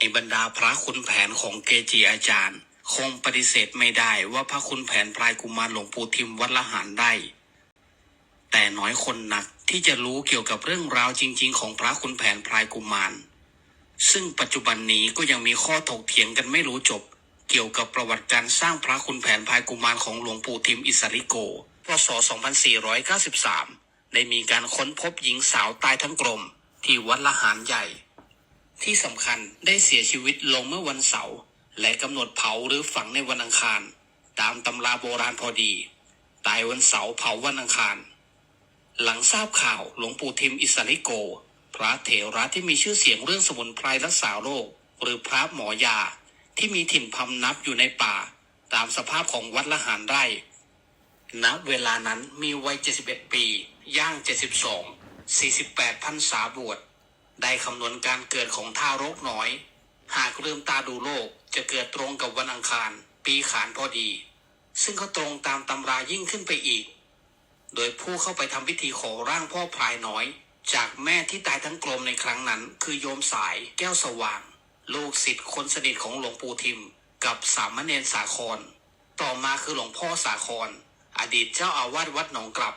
ในบรรดาพระคุณแผนของเกจิอาจารย์ คงปฏิเสธไม่ได้ว่าพระคุณแผนพลายกุมารหลวงปู่ทิมวัดละหารได้ แต่น้อยคนนักที่จะรู้เกี่ยวกับเรื่องราวจริง ๆ ของพระคุณแผนพลายกุมาร ซึ่งปัจจุบันนี้ก็ยังมีข้อถกเถียงกันไม่รู้จบ เกี่ยวกับประวัติการสร้างพระคุณแผนพลายกุมารของหลวงปู่ทิมอิสริโก พศ 2493 ได้มีการค้นพบหญิงสาวตายทั้งกลมที่วัดละหารใหญ่ ที่สำคัญได้เสียชีวิตลงเมื่อวันเสาร์และกำหนดเผาหรือฝังในวันอังคาร ตามตำราโบราณพอดี ตายวันเสาร์เผาวันอังคาร หลังทราบข่าวหลวงปู่ทิมอิสริโก พระเถระที่มีชื่อเสียงเรื่องสมุนไพรรักษาโรค หรือพระหมอยาที่มีถิ่นพำนับอยู่ในป่า ตามสภาพของวัดละหารไร่ณเวลานั้นมีวัย 71 ปี ย่าง 72 48พรรษาบวช ได้คำนวณการเกิดของทารกน้อย หากลืมตาดูโลกจะเกิดตรงกับวันอังคาร ปีขานพอดี ซึ่งก็ตรงตามตำรายิ่งขึ้นไปอีก โดยผู้เข้าไปทำพิธีขอร่างพ่อพลายน้อย จากแม่ที่ตายทั้งกลมในครั้งนั้น คือโยมสายแก้วสว่าง ลูกศิษย์คนสนิทของหลวงปู่ทิม กับสามเณรสาคร ต่อมาคือหลวงพ่อสาคร อดีตเจ้าอาวาสวัดหนองกลับ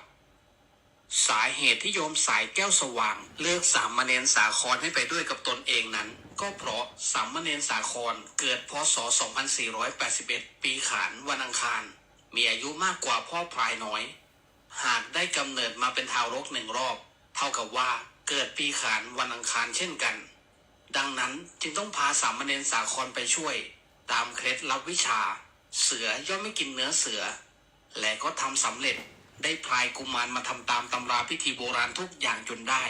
สาเหตุที่โยมสายแก้วสว่าง เลือกสามเณรสาครให้ไปด้วยกับตนเองนั้น ก็เพราะสามเณรสาครเกิดพศ 2481 ปีขานวันอังคาร มีอายุมากกว่าพ่อพลายน้อย หากได้กำเนิดมาเป็นทารกหนึ่งรอบ เท่ากับว่าเกิดปีขานวันอังคารเช่นกัน ดังนั้นจึงต้องพาสามเณรสาครไปช่วย ตามเคล็ดลับวิชา เสือย่อมไม่กินเนื้อเสือ และก็ทำสำเร็จ ได้พลายกุมารมาทำตามตำราพิธีโบราณทุกอย่างจนได้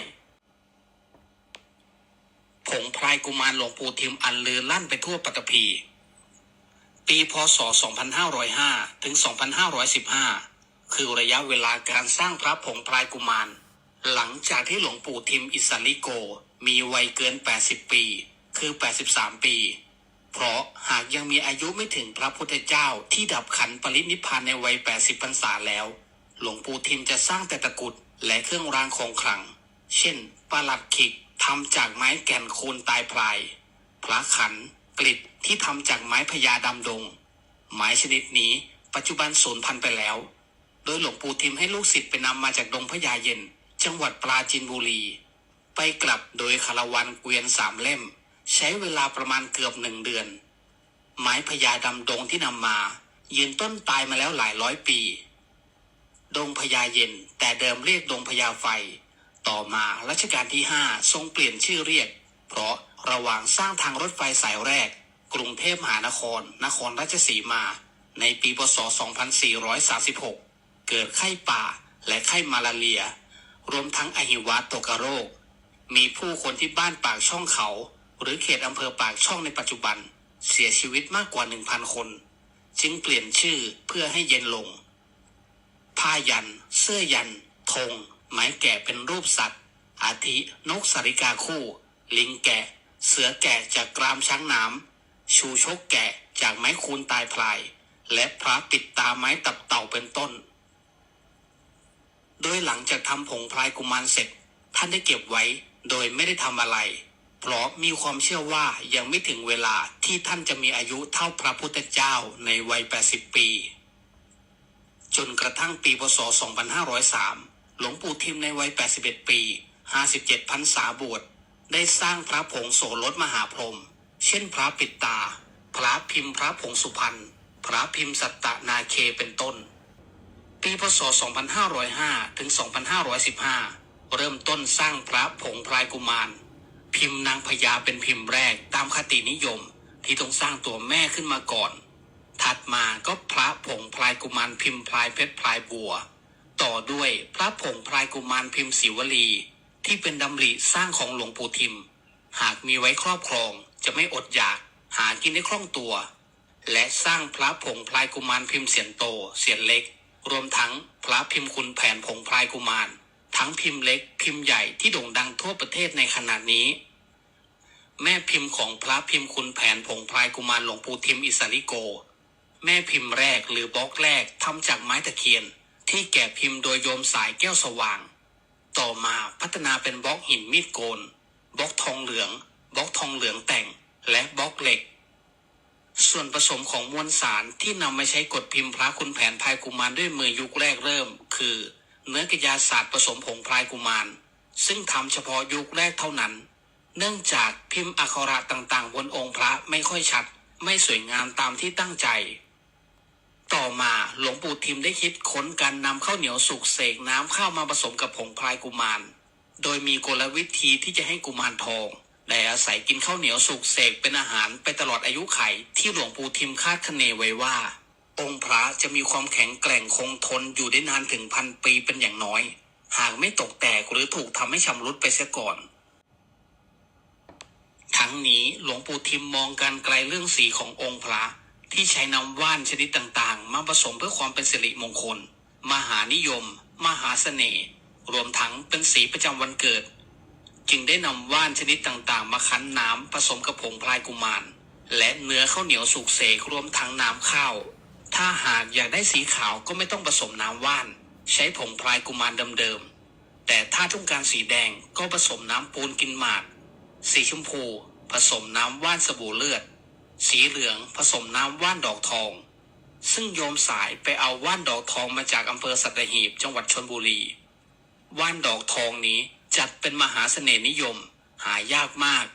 ผงพลายกุมารหลวงปู่ทิมอันลือลั่นไปทั่วปัตภีปีพศ 2505 ถึง 2515 คือระยะเวลาการสร้างพระผงพลายกุมาร หลังจากที่หลวงปู่ทิมอิสริโก มีวัยเกิน 80 ปี คือ 83 ปี เพราะหากยังมีอายุไม่ถึงพระพุทธเจ้าที่ดับขันปรินิพพานในวัย 80 พรรษาแล้ว หลวงปู่ทิมจะสร้างแต่ตะกุดและเครื่องรางของขลัง เช่นปลัดขิกทำจากไม้แก่นคูนตายพลาย พระขันกลิดที่ทำจากไม้พญาดำดง ไม้ชนิดนี้ปัจจุบันสูญพันธุ์ไปแล้ว โดยหลวงปู่ทิมให้ลูกศิษย์ไปนำมาจากดงพญาเย็น จังหวัดปราจีนบุรี ไปกลับโดยคารวันเกวียนสามเล่ม ใช้เวลาประมาณเกือบหนึ่งเดือน ไม้พญาดำดงที่นำมายืนต้นตายมาแล้วหลายร้อยปี ดงพญาเย็น แต่เดิมเรียกดงพญาไฟ ต่อมารัชกาลที่ห้าทรงเปลี่ยนชื่อเรียก เพราะระหว่างสร้างทางรถไฟสายแรก กรุงเทพมหานคร นครราชสีมา ในปีพศ 2436 เกิดไข้ป่าและไข้มาลาเรีย รวมทั้งอหิวาตกโรค มีผู้คนที่บ้านปากช่องเขา หรือเขตอำเภอปากช่องในปัจจุบัน เสียชีวิตมากกว่า 1,000 คน จึงเปลี่ยนชื่อเพื่อให้เย็นลง ผ้ายัน เสื้อยันธงไม้แกะเป็นรูปสัตว์ อาทิ นกสาริกาคู่ ลิงแกะ เสือแกะจากกรามช้างน้ำ ชูชกแกะจากไม้คูนตายพลาย และพระปิดตาไม้ตับเต่าเป็นต้น โดยหลังจากทำผงพลายกุมารเสร็จ ท่านได้เก็บไว้โดยไม่ได้ทำอะไร เพราะมีความเชื่อว่ายังไม่ถึงเวลาที่ท่านจะมีอายุเท่าพระพุทธเจ้าในวัย 80 ปี จนกระทั่งปีพศ 2503 หลวงปู่ทิมในวัย 81 ปี 57พรรษาบวช ได้สร้างพระผงโสรถมหาพรหม เช่นพระปิดตา พระพิมพ์พระผงสุพรรณ พระพิมพ์สัตตนาเคเป็นต้น ปีพศ 2505 ถึง 2515 เริ่มต้นสร้างพระผงพลายกุมาร พิมพ์นางพญาเป็นพิมพ์แรกตามคตินิยม ที่ต้องสร้างตัวแม่ขึ้นมาก่อน ถัดมาก็พระผงพลายกุมารพิมพ์พลายเพชรพลายบัว ต่อด้วยพระผงพลายกุมารพิมพ์ศิวลี ที่เป็นดำริสร้างของหลวงปู่ทิม หากมีไว้ครอบครองจะไม่อดอยากหากินได้คล่องตัว และสร้างพระผงพลายกุมารพิมพ์เสียนโตเสียนเล็ก รวมทั้งพระพิมพ์คุณแผนผงพลายกุมาร ทั้งพิมพ์เล็ก พิมพ์ใหญ่ที่โด่งดังทั่วประเทศในขณะนี้ แม่พิมพ์ของพระพิมพ์คุณแผนผงพลายกุมารหลวงปู่ทิมอิสริโก แม่พิมพ์แรกหรือบล็อกแรกทำจากไม้ตะเคียน ที่แกะพิมพ์โดยโยมสายแก้วสว่าง ต่อมาพัฒนาเป็นบล็อกหินมีดโกนบล็อกทองเหลืองบล็อกทองเหลืองแต่ง และบล็อกเหล็ก ส่วนผสมของมวลสารที่นำมาใช้กดพิมพ์พระคุณแผนพายกุมารด้วยมือยุคแรกเริ่ม คือ เนื้อกระยาศาสตร์ผสมผงพายกุมาร ซึ่งทำเฉพาะยุคแรกเท่านั้น เนื่องจากพิมพ์อักขระต่างๆ บนองค์พระไม่ค่อยชัด ไม่สวยงามตามที่ตั้งใจ ต่อมาหลวงปู่ทิมได้คิดค้นการนำข้าวเหนียวสุกเสกน้ำข้าวมาผสมกับผงพลายกุมาร โดยมีกลวิธีที่จะให้กุมารทองได้อาศัยกินข้าวเหนียวสุกเสกเป็นอาหารไปตลอดอายุไขที่หลวงปู่ทิมคาดคะเนไว้ว่า องค์พระจะมีความแข็งแกร่งคงทนอยู่ได้นานถึงพันปีเป็นอย่างน้อย หากไม่ตกแตกหรือถูกทำให้ชำรุดไปเสียก่อน ทั้งนี้หลวงปู่ทิมมองการไกลเรื่องสีขององค์พระ ที่ใช้นำว่านชนิดต่างๆ มาผสมเพื่อความเป็นสิริมงคล มหานิยม มหาเสน่ห์ รวมทั้งเป็นสีประจำวันเกิด จึงได้นำว่านชนิดต่างๆ มาคั้นน้ำผสมกับผงพลายกุมาร และเนื้อข้าวเหนียวสุกเสกรวมทั้งน้ำข้าว ถ้าหากอยากได้สีขาวก็ไม่ต้องผสมน้ำว่าน ใช้ผงพลายกุมารเดิมๆ แต่ถ้าต้องการสีแดงก็ผสมน้ำปูนกินหมาก สีชมพู ผสมน้ำว่านสบู่เลือด สีเหลืองผสมน้ำว่านดอกทอง ซึ่งโยมสายไปเอาว่านดอกทองมาจากอำเภอสัตหีบจังหวัดชนบุรี ว่านดอกทองนี้จัดเป็นมหาเสน่ห์นิยม หายากมาก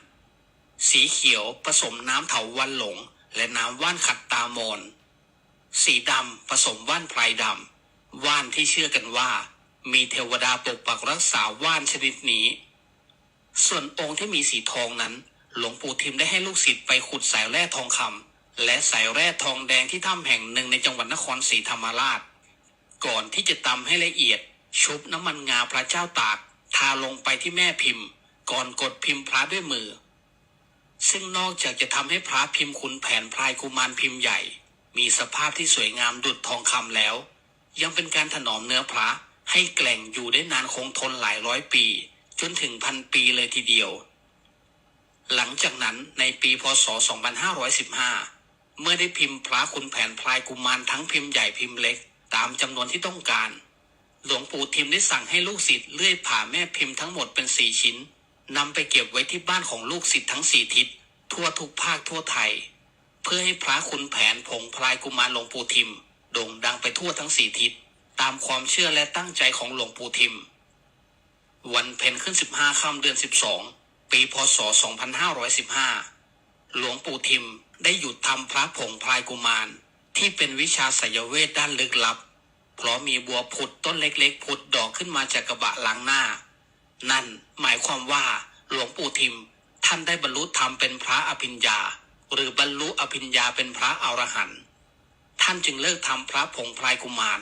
สีเขียวผสมน้ำเถาวันหลง และน้ำว่านขัดตามอนสีดำผสมว่านไพรดำว่านที่เชื่อกันว่า มีเทวดาปกปักรักษาว่านชนิดนี้ ส่วนองค์ที่มีสีทองนั้น หลวงปู่ทิมได้ให้ลูกศิษย์ไปขุดสายแร่ทองคำและสายแร่ทองแดงที่ถ้ำแห่งหนึ่งในจังหวัดนครศรีธรรมราช ก่อนที่จะตำให้ละเอียด ชุบน้ำมันงาพระเจ้าตาก ทาลงไปที่แม่พิมพ์ ก่อนกดพิมพ์พระด้วยมือ ซึ่งนอกจากจะทำให้พระพิมพ์ขุนแผนพลายกุมารพิมพ์ใหญ่ มีสภาพที่สวยงามดุจทองคำแล้ว ยังเป็นการถนอมเนื้อพระให้แกล่งอยู่ได้นานคงทนหลายร้อยปี จนถึงพันปีเลยทีเดียว หลังจากนั้นในปีพศ 2515 เมื่อได้พิมพ์พระขุนแผนพลายกุมารทั้งพิมพ์ใหญ่พิมพ์เล็ก ตามจำนวนที่ต้องการ หลวงปู่ทิมได้สั่งให้ลูกศิษย์เลื่อยผ่าแม่พิมพ์ทั้งหมดเป็นสี่ชิ้นนำไปเก็บไว้ที่บ้านของลูกศิษย์ทั้งสี่ทิศ ทั่วทุกภาคทั่วไทย เพื่อให้พระขุนแผนผงพลายกุมารหลวงปู่ทิม โด่งดังไปทั่วทั้งสี่ทิศ ตามความเชื่อและตั้งใจของหลวงปู่ทิม วันเพ็ญขึ้น15ค่ำเดือน12 ปีพศ 2515 หลวงปู่ทิมได้หยุดทำพระผงพลายกุมาร ที่เป็นวิชาสยเวทด้านลึกลับ เพราะมีบัวผุดต้นเล็กๆผุดดอกขึ้นมาจากกระบะหลังหน้า นั่นหมายความว่าหลวงปู่ทิมท่านได้บรรลุธรรมเป็นพระอภิญญา หรือบรรลุอภิญญาเป็นพระอรหันต์ท่านจึงเลิกทำพระผงพลายกุมาร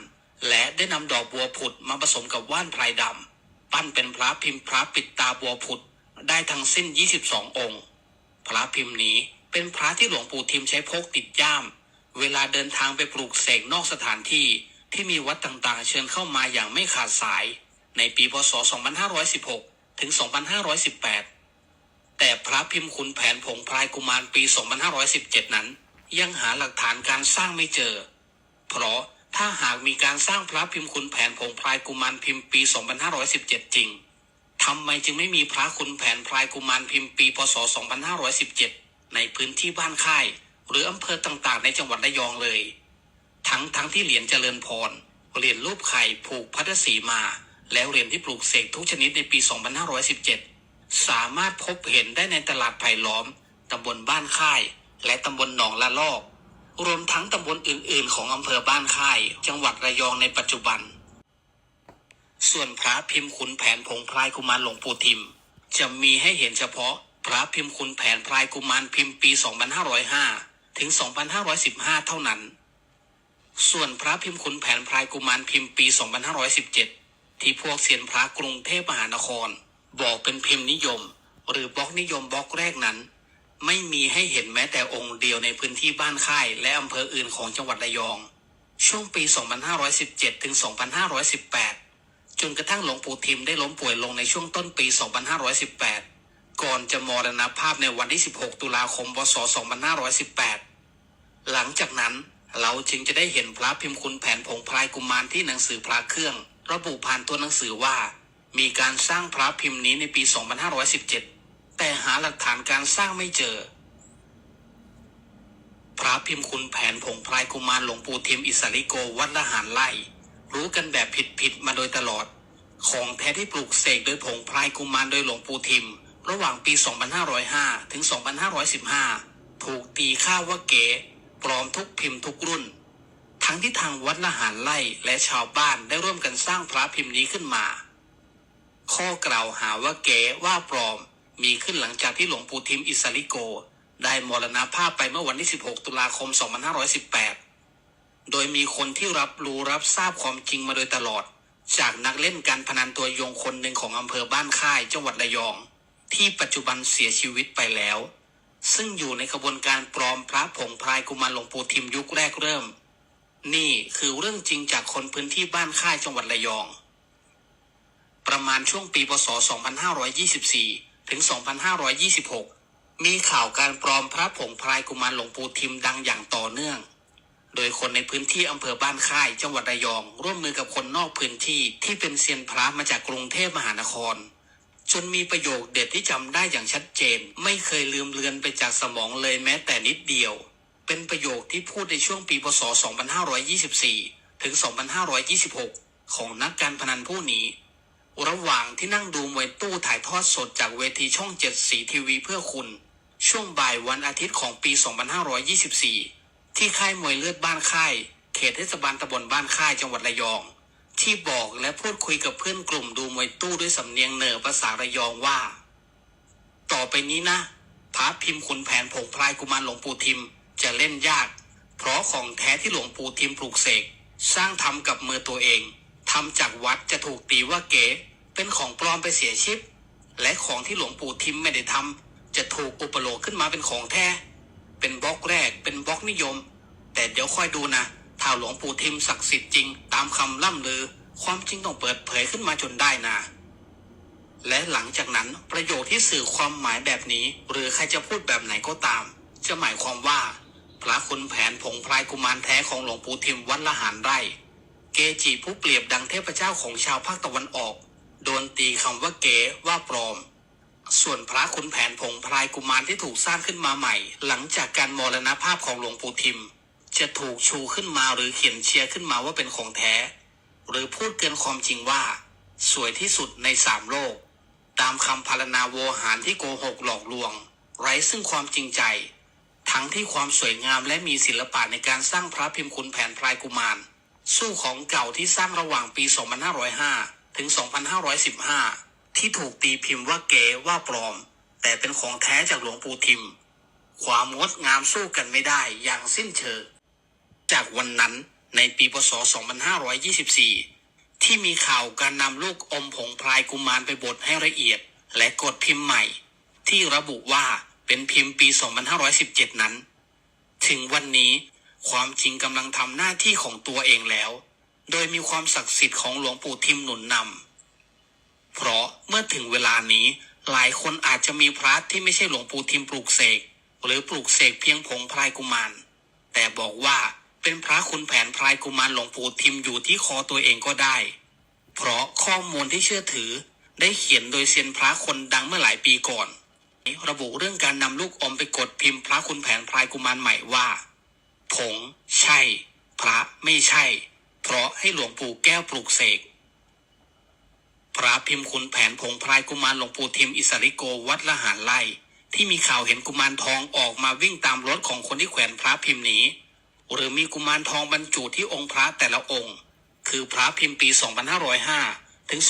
และได้นำดอกบัวผุดมาผสมกับว่านพลายดำปั้นเป็นพระพิมพ์พระปิดตาบัวผุด ได้ทั้งสิ้น 22 องค์ พระพิมพ์นี้เป็นพระที่หลวงปู่ทิมใช้พกติดย่าม เวลาเดินทางไปปลูกเสกนอกสถานที่ที่มีวัดต่างๆ เชิญเข้ามาอย่างไม่ขาดสาย ในปีพศ 2516 ถึง 2518 แต่พระพิมพ์ขุนแผนผงพลายกุมารปี 2517 นั้น ยังหาหลักฐานการสร้างไม่เจอ เพราะถ้าหากมีการสร้างพระพิมพ์ขุนแผนผงพลายกุมารพิมพ์ปี 2517 จริง ทำไมจึงไม่มีพระขุนแผนพลายกุมารพิมพ์ปีพศ 2517 ในพื้นที่บ้านค่าย หรืออำเภอต่างๆ ในจังหวัดระยองเลย ทั้งทั้งที่เหรียญเจริญพร เหรียญรูปไข่ผูกพัทสีมา แล้วเหรียญที่ปลูกเสกทุกชนิดในปี 2517 สามารถพบเห็นได้ในตลาดไผ่ล้อม ตำบลบ้านค่าย และตำบลหนองละลอก รวมทั้งตำบลอื่น ๆ ของอำเภอบ้านค่าย จังหวัดระยองในปัจจุบัน ส่วนพระพิมพ์ขุนแผนผงพลายกุมารหลวงปู่ทิม จะมีให้เห็นเฉพาะ พระพิมพ์ขุนแผนพลายกุมารพิมพ์ปี 2505 ถึง 2515 เท่านั้น ส่วนพระพิมพ์ขุนแผนพลายกุมารพิมพ์ปี 2517 ที่พวกเซียนพระกรุงเทพมหานคร บอกเป็นพิมพ์นิยม หรือบล็อกนิยมบล็อกแรกนั้น ไม่มีให้เห็นแม้แต่องค์เดียวในพื้นที่บ้านค่ายและอำเภออื่นของจังหวัดระยอง ช่วงปี 2517 ถึง 2518 จนกระทั่งหลวงปู่ทิมได้ล้มป่วยลงในช่วงต้นปี 2518 ก่อนจะมรณภาพในวันที่ 16 ตุลาคม พศ 2518 หลังจากนั้นเราจึงจะได้เห็นพระพิมพ์คุณแผนผงพลายกุมารที่หนังสือพระเครื่อง ระบุผ่านตัวหนังสือว่า มีการสร้างพระพิมพ์นี้ในปี 2517 แต่หาหลักฐานการสร้างไม่เจอ พระพิมพ์คุณแผนผงพลายกุมารหลวงปู่ทิมอิสริโกวัดละหารไล่ รู้กันแบบผิดๆมาโดยตลอด ของแท้ที่ปลูกเสกโดยผงพลายกุมารโดยหลวงปู่ทิม ระหว่างปี 2505 ถึง 2515 ถูกตีค่าว่าเก๋ปลอมทุกพิมพ์ทุกรุ่น ทั้งที่ทางวัดละหารไล่และชาวบ้านได้ร่วมกันสร้างพระพิมพ์นี้ขึ้นมา ข้อกล่าวหาว่าเก๋ว่าปลอมมีขึ้นหลังจากที่หลวงปู่ทิมอิสริโก ได้มรณภาพไปเมื่อวันที่ 16 ตุลาคม 2518 โดยมีคนที่รับรู้รับทราบความจริงมาโดยตลอด จากนักเล่นการพนันตัวยงคนหนึ่งของอำเภอบ้านค่ายจังหวัดระยอง ที่ปัจจุบันเสียชีวิตไปแล้ว ซึ่งอยู่ในกระบวนการปลอมพระผงพรายกุมารหลวงปู่ทิมยุคแรกเริ่ม นี่คือเรื่องจริงจากคนพื้นที่บ้านค่ายจังหวัดระยอง ประมาณช่วงปีพศ 2524 ถึง 2526 มีข่าวการปลอมพระผงพรายกุมารหลวงปู่ทิมดังอย่างต่อเนื่อง โดยคนในพื้นที่อำเภอบ้านค่าย จังหวัดระยอง ร่วมมือกับคนนอกพื้นที่ที่เป็นเซียนพระมาจากกรุงเทพมหานคร จนมีประโยคเด็ดที่จำได้อย่างชัดเจน ไม่เคยลืมเลือนไปจากสมองเลยแม้แต่นิดเดียว เป็นประโยคที่พูดในช่วงปีพศ 2524 ถึง 2526 ของนักการพนันผู้นี้ ระหว่างที่นั่งดูมวยตู้ถ่ายทอดสดจากเวทีช่องเจ็ดสีทีวีเพื่อคุณ ช่วงบ่ายวันอาทิตย์ของปี 2524 ที่ค่ายมวยเลือดบ้านค่าย เขตเทศบาลตำบลบ้านค่ายจังหวัดระยอง ที่บอกและพูดคุยกับเพื่อนกลุ่มดูมวยตู้ด้วยสำเนียงเหนือภาษาระยองว่า ต่อไปนี้นะพระพิมพ์ขุนแผนผงพลายกุมารหลวงปู่ทิมจะเล่นยาก เพราะของแท้ที่หลวงปู่ทิมปลูกเสกสร้างทำกับมือตัวเองทำจากวัดจะถูกตีว่าเก๋เป็นของปลอมไปเสียชิป และของที่หลวงปู่ทิมไม่ได้ทำจะถูกอุปโลกขึ้นมาเป็นของแท้ เป็นบล็อกแรก เป็นบล็อกนิยม แต่เดี๋ยวค่อยดูนะ ถ้าหลวงปู่ทิมศักดิ์สิทธิ์จริง ตามคำล่ำลือ ความจริงต้องเปิดเผยขึ้นมาจนได้นะ และหลังจากนั้นประโยคที่สื่อความหมายแบบนี้ หรือใครจะพูดแบบไหนก็ตาม จะหมายความว่า พระคุณแผนผงพลายกุมารแท้ของหลวงปู่ทิมวัดละหารไร่ เกจิผู้เปรียบดังเทพเจ้าของชาวภาคตะวันออก โดนตีคำว่าเก๋ว่าปลอม ส่วนพระคุณแผนผงพลายกุมารที่ถูกสร้างขึ้นมาใหม่ หลังจากการมรณภาพของหลวงปู่ทิม จะถูกชูขึ้นมาหรือเขียนเชียร์ขึ้นมาว่าเป็นของแท้ หรือพูดเกินความจริงว่า สวยที่สุดในสามโลก ตามคำพารณาโวหารที่โกหกหลอกลวง ไร้ซึ่งความจริงใจ ทั้งที่ความสวยงามและมีศิลปะในการสร้างพระพิมพ์คุณแผนพลายกุมาร สู้ของเก่าที่สร้างระหว่างปี 2505 ถึง 2515 ที่ถูกตีพิมพ์ว่าเก๋ว่าปลอม แต่เป็นของแท้จากหลวงปู่ทิม ความงดงามสู้กันไม่ได้อย่างสิ้นเชิงจากวันนั้นในปีพศ 2524 ที่มีข่าวการนำลูกอมผงพลายกุมารไปบดให้ละเอียด และกดพิมพ์ใหม่ ที่ระบุว่าเป็นพิมพ์ปี 2517 นั้น ถึงวันนี้ความจริงกำลังทำหน้าที่ของตัวเองแล้ว โดยมีความศักดิ์สิทธิ์ของหลวงปู่ทิมหนุนนำ เพราะเมื่อถึงเวลานี้หลายคนอาจจะมีพระที่ไม่ใช่หลวงปู่ทิมปลูกเสก หรือปลูกเสกเพียงผงพลายกุมาร แต่บอกว่าเป็นพระคุณแผนพลายกุมารหลวงปู่ทิมอยู่ที่คอตัวเองก็ได้ เพราะข้อมูลที่เชื่อถือได้เขียนโดยเซียนพระคนดังเมื่อหลายปีก่อนระบุเรื่องการนำลูกอมไปกดพิมพ์พระคุณแผนพลายกุมารใหม่ว่า ผง ใช่ พระไม่ใช่ เพราะให้หลวงปู่แก้วปลูกเสก พระพิมพ์ขุนแผนผงพลายกุมารหลวงปู่ทิมอิสริโกวัดละหารไล่ที่มีข่าวเห็นกุมารทองออกมาวิ่งตามรถของคนที่แขวนพระพิมพ์นี้ หรือมีกุมารทองบรรจุที่องค์พระแต่ละองค์ คือพระพิมพ์ปี 2505 ถึง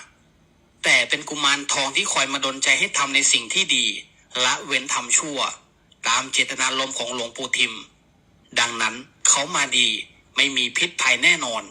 2515 แต่เป็นกุมารทองที่คอยมาดลใจให้ทำในสิ่งที่ดี ละเว้นทำชั่ว ตามเจตนารมณ์ของหลวงปู่ทิม ดังนั้นเขามาดีไม่มีพิษภัยแน่นอน